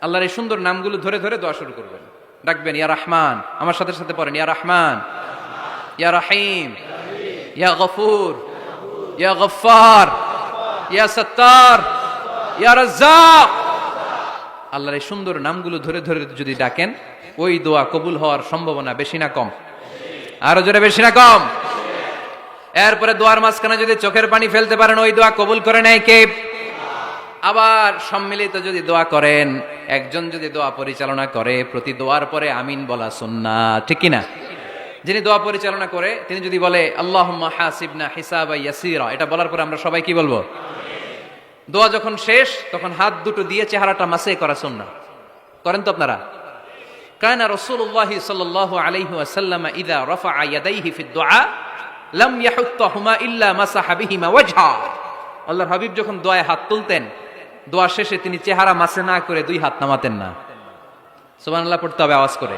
আল্লাহর এই সুন্দর নামগুলো ধরে ধরে দোয়া শুরু করবেন। ডাকবেন, ইয়া রহমান। আমার সাথে সাথে পড়েন, ইয়া রহমান। ইয়া রহিম। ইয়া গফুর। ইয়া গফার ইয়া সত্তার। ইয়া রাজ্জাক। আল্লাহর এই সুন্দর নামগুলো ধরে ধরে যদি ডাকেন, ওই দোয়া কবুল হওয়ার সম্ভাবনা বেশি না কম। আরও জোরে বেশি না কম। এরপরে দোয়ার মাঝখানে যদি চোখের পানি ফেলতে পারেন, ওই দোয়া কবুল করে নেয় কে? আবার সম্মিলিত যদি দোয়া করেন, একজন যদি দোয়া পরিচালনা করে, প্রতি দোয়ার পরে আমিন বলা সুন্না ঠিক কি না যিনি দোয়া পরিচালনা করে, তিনি যদি বলে আল্লাহ হাসিবনা হিসাব এটা বলার পরে আমরা সবাই কি বলব? দোয়া যখন শেষ, তখন হাত দুটো দিয়ে চেহারাটা মাসে করা সুন্না করেন তো আপনারা? কানা রাসূলুল্লাহি সাল্লাল্লাহু আলাইহি ওয়াসাল্লাম ইদা রাফা ইয়াদাইহি ফি দুআ, লাম ইয়াহুত্তাহুমা ইল্লা মাসাহা বিহিমা ওয়াজহা। আল্লাহর হাবিব যখন দোয়ায় হাত তুলতেন দোয়া শেষে তিনি চেহারা মাসে না করে দুই হাত নামাতেন না। সুবহানাল্লাহ, পড়তে হবে আওয়াজ করে।